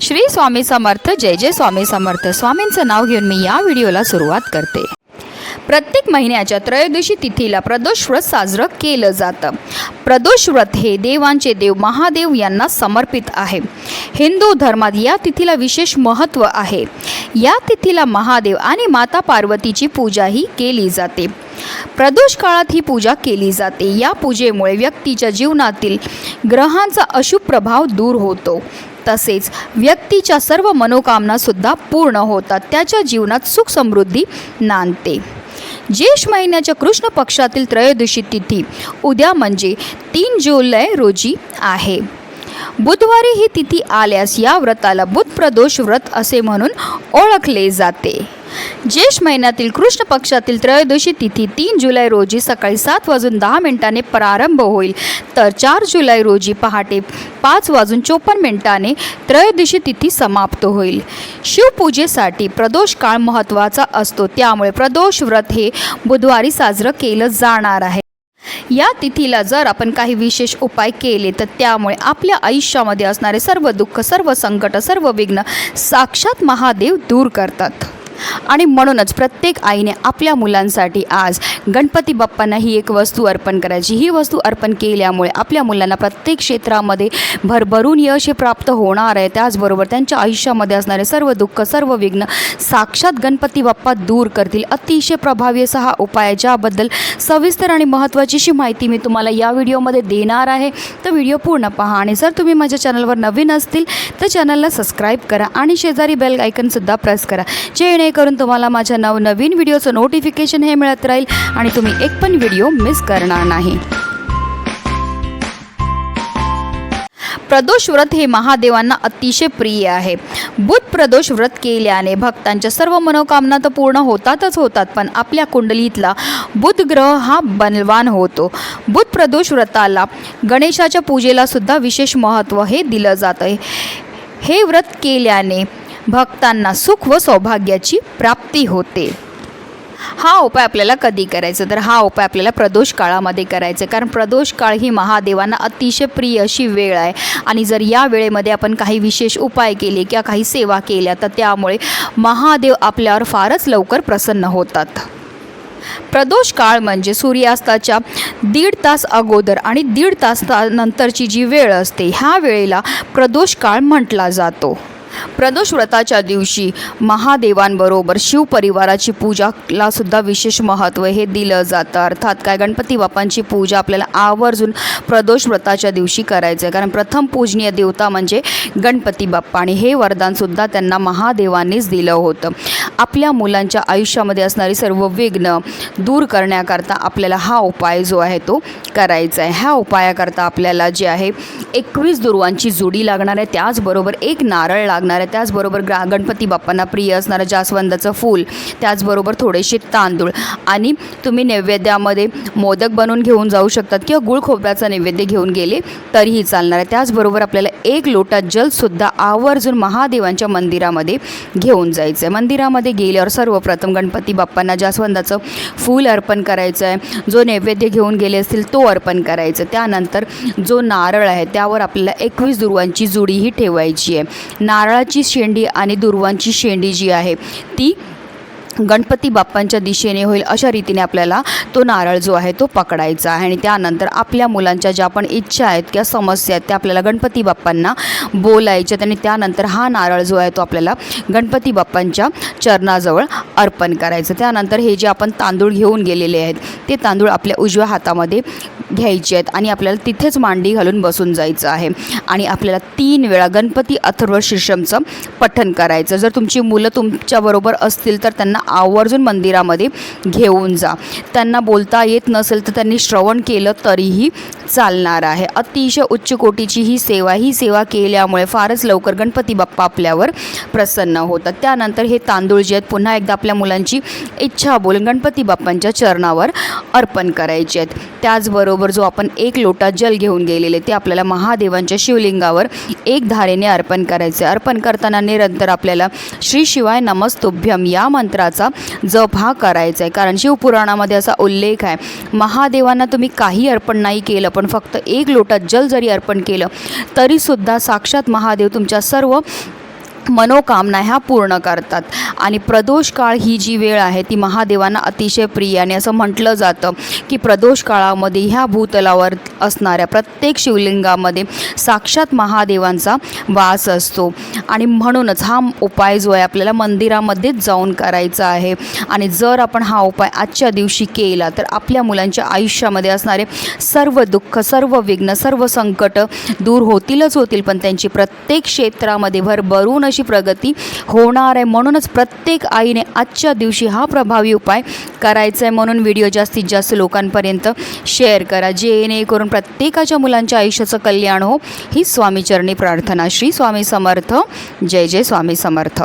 श्री स्वामी समर्थ जय जय स्वामी समर्थ. स्वामींचं नाव घेऊन मी या व्हिडिओला सुरुवात करते. प्रत्येक महिन्याच्या त्रयोदशी तिथीला प्रदोष व्रत साजरं केलं जातं. प्रदोष व्रत हे देवांचे देव महादेव यांना समर्पित आहे. हिंदू धर्मात या तिथीला विशेष महत्त्व आहे. या तिथीला महादेव आणि माता पार्वतीची पूजाही केली जाते. प्रदोष काळात ही पूजा केली जाते. या पूजेमुळे व्यक्तीच्या जीवनातील ग्रहांचा अशुभ प्रभाव दूर होतो. तसेच व्यक्तीच्या सर्व मनोकामनासुद्धा पूर्ण होतात. त्याच्या जीवनात सुख समृद्धी नांदते. ज्येष्ठ महिन्याच्या कृष्ण पक्षातील त्रयोदशी तिथी उद्या म्हणजे तीन जुलै रोजी आहे. बुधवारी ही तिथी आल्यास या व्रताला बुध प्रदोष व्रत असे म्हणून ओळखले जाते. ज्येष्ठ महिन्यातील कृष्ण पक्षातील त्रयोदशी तिथी तीन जुलै रोजी सकाळी सात वाजून दहा मिनिटांनी प्रारंभ होईल. तर चार जुलै रोजी पहाटे पाच वाजून चोपन्न मिनिटाने त्रयोदशी तिथी समाप्त होईल. शिवपूजेसाठी प्रदोष काळ महत्त्वाचा असतो. त्यामुळे प्रदोष व्रत हे बुधवारी साजरं केलं जाणार आहे. या तिथीला जर आपण काही विशेष उपाय केले तर त्यामुळे आपल्या आयुष्यामध्ये असणारे सर्व दुःख सर्व संकट सर्व विघ्न साक्षात महादेव दूर करतात. आणि म्हणूनच प्रत्येक आईने आपल्या मुलांसाठी आज गणपती बाप्पांना ही एक वस्तू अर्पण करायची. ही वस्तू अर्पण केल्यामुळे आपल्या मुलांना प्रत्येक क्षेत्रामध्ये भरभरून यश हे प्राप्त होणार आहे. त्याचबरोबर त्यांच्या आयुष्यामध्ये असणारे सर्व दुःख सर्व विघ्न साक्षात गणपती बाप्पा दूर करतील. अतिशय प्रभावी असा हा उपाय आहे ज्याबद्दल सविस्तर आणि महत्त्वाचीशी माहिती मी तुम्हाला या व्हिडिओमध्ये देणार आहे. तर व्हिडिओ पूर्ण पहा आणि जर तुम्ही माझ्या चॅनलवर नवीन असतील तर चॅनलला सबस्क्राईब करा आणि शेजारी बेल आयकनसुद्धा प्रेस करा. जेणेकरून तुम्हाला माझ्या नवनवीन व्हिडिओचं नोटिफिकेशन हे मिळत राहील आणि तुम्ही एक पण व्हिडिओ मिस करणार नाही. प्रदोष व्रत हे महादेवांना अतिशय प्रिय आहे. बुध प्रदोष व्रत केल्याने भक्तांच्या सर्व मनोकामना तर पूर्ण होतातच होतात पण आपल्या कुंडलीतला बुध ग्रह हा बलवान होतो. बुध प्रदोष व्रताला गणेशाच्या पूजेला सुद्धा विशेष महत्त्व हे दिलं जातं हे व्रत केल्याने भक्तांना सुख व सौभाग्याची प्राप्ती होते. हा उपाय आपल्याला कधी करायचा? तर हा उपाय आपल्याला प्रदोष काळामध्ये करायचा. आहे. कारण प्रदोष काळ ही महादेवांना अतिशय प्रिय अशी वेळ आहे. आणि जर या वेळेमध्ये आपण काही विशेष उपाय केले किंवा काही सेवा केल्या तर त्यामुळे महादेव आपल्यावर फारच लवकर प्रसन्न होतात. प्रदोष काळ म्हणजे सूर्यास्ताच्या दीड तास अगोदर आणि दीड तास नंतरची जी वेळ असते ह्या वेळेला प्रदोष काळ म्हटला जातो. प्रदोष व्रताच्या दिवशी महादेवांबरोबर शिवपरिवाराची पूजाला सुद्धा विशेष महत्त्व हे दिलं जातं. अर्थात काय? गणपती बाप्पांची पूजा आपल्याला आवर्जून प्रदोष व्रताच्या दिवशी करायचं आहे. कारण प्रथम पूजनीय देवता म्हणजे गणपती बाप्पा आणि हे वरदानसुद्धा त्यांना महादेवांनीच दिलं होतं. आपल्या मुलांच्या आयुष्यामध्ये असणारी सर्व विघ्न दूर करण्याकरता आपल्याला हा उपाय जो आहे तो करायचा आहे. ह्या उपायाकरता आपल्याला जे आहे एकवीस दुर्वांची जोडी लागणार आहे. त्याचबरोबर एक नारळ लागणार आहे. त्याचबरोबर ग्रा गणपती बाप्पांना प्रिय असणारं जास्वंदाचं फूल त्याचबरोबर थोडेसे तांदूळ. आणि तुम्ही नैवेद्यामध्ये मोदक बनवून घेऊन जाऊ शकतात किंवा गुळ खोबऱ्याचा नैवेद्य घेऊन गेले तरीही चालणार आहे. त्याचबरोबर आपल्याला एक लोटा जलसुद्धा आवर्जून महादेवांच्या मंदिरामध्ये घेऊन जायचं आहे. मंदिरामध्ये गेल्यावर सर्वप्रथम गणपती बाप्पांना जास्वंदाचं फूल अर्पण करायचं आहे. जो नैवेद्य घेऊन गेले असतील तो अर्पण करायचं त्यानंतर जो नारळ आहे त्यावर आपल्याला एकवीस दुर्वांची जुडीही ठेवायची आहे. नारळाची शेंडी आणि दुर्वांची शेंडी जी आहे ती गणपती बाप्पांच्या दिशेने होईल अशा रीतीने आपल्याला तो नारळ जो आहे तो पकडायचा आहे. आणि त्यानंतर आपल्या मुलांच्या ज्या पण इच्छा आहेत किंवा समस्या आहेत त्या आपल्याला गणपती बाप्पांना बोलायच्यात आणि त्यानंतर हा नारळ जो आहे तो आपल्याला गणपती बाप्पांच्या चरणाजवळ अर्पण करायचं. त्यानंतर हे जे आपण तांदूळ घेऊन गेलेले आहेत ते तांदूळ आपल्या उजव्या हातामध्ये घ्यायचे आहेत आणि आपल्याला तिथेच मांडी घालून बसून जायचं आहे. आणि आपल्याला तीन वेळा गणपती अथर्व शीर्षमचं पठण करायचं. जर तुमची मुलं तुमच्याबरोबर असतील तर त्यांना आवर्जून मंदिरामध्ये घेऊन जा. त्यांना बोलता येत नसेल तर त्यांनी श्रवण केलं तरीही चालणार आहे. अतिशय उच्च कोटीची ही सेवा ही सेवा केल्यामुळे फारच लवकर गणपती बाप्पा आपल्यावर प्रसन्न होतात. त्यानंतर हे तांदूळ जे आहेत पुन्हा एकदा आपल्या मुलांची इच्छा बोलून गणपती बाप्पांच्या चरणावर अर्पण करायचे आहेत. त्याचबरोबर जो आपण एक लोटा जल घेऊन गेलेले ते आपल्याला महादेवांच्या शिवलिंगावर एक धारेने अर्पण करायचे. अर्पण करताना निरंतर आपल्याला श्री शिवाय नमस्तुभ्यम या मंत्राचा जप हा करायचा आहे. कारण शिवपुराणामध्ये असा उल्लेख आहे महादेवांना तुम्ही काही अर्पण नाही केलं पण फक्त एक लोटा जल जरी अर्पण केलं तरीसुद्धा साक्ष साक्षात महादेव तुमच्या सर्व मनोकामना ह्या पूर्ण करतात. आणि प्रदोष काळ ही जी वेळ आहे ती महादेवांना अतिशय प्रिय आणि असं म्हटलं जातं की प्रदोष काळामध्ये ह्या भूतलावर असणाऱ्या प्रत्येक शिवलिंगामध्ये साक्षात महादेवांचा वास असतो. आणि म्हणूनच हा उपाय जो आहे आपल्याला मंदिरामध्येच जाऊन करायचा आहे. आणि जर आपण हा उपाय आजच्या दिवशी केला तर आपल्या मुलांच्या आयुष्यामध्ये असणारे सर्व दुःख सर्व विघ्न सर्व संकट दूर होतीलच होतील. पण त्यांची प्रत्येक क्षेत्रामध्ये भरभरून अशी प्रगती होणार आहे. म्हणूनच प्रत्येक आईने आजच्या दिवशी हा प्रभावी उपाय करायचा आहे. म्हणून व्हिडिओ जास्तीत जास्त लोकांपर्यंत शेअर करा. जेणेकरून प्रत्येकाच्या मुलांच्या आयुष्याचं कल्याण हो. ही स्वामीचरणी प्रार्थना. श्री स्वामी समर्थ. जय जय स्वामी समर्थ.